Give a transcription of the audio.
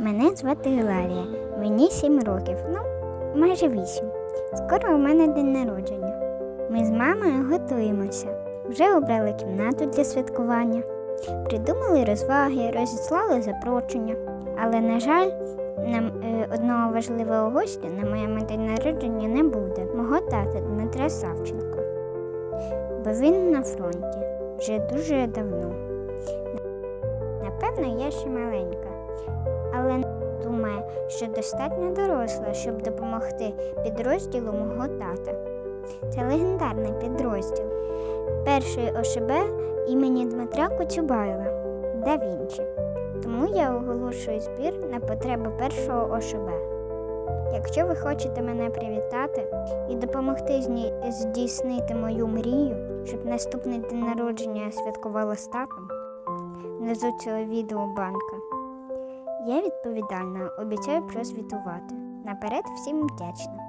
Мене звати Іларія. Мені 7 років, ну, майже 8. Скоро у мене день народження. Ми з мамою готуємося. Вже обрали кімнату для святкування, придумали розваги, розіслали запрошення. Але, на жаль, нам е, одного важливого гостя на моєму день народження не буде мого тата Дмитра Савченко. Бо він на фронті вже дуже давно. Напевно, я ще маленька, але думаю, що достатньо доросла, щоб допомогти підрозділу мого тата. Це легендарний підрозділ. Перший ОШБ імені Дмитра Коцюбайла Да Вінчі. Тому я оголошую збір на потреби першого ОШБ. Якщо ви хочете мене привітати і допомогти здійснити мою мрію, щоб наступний день народження я святкувала з татом, внизу цього відео банка. Я відповідальна, обіцяю прозвітувати. Наперед всім вдячна.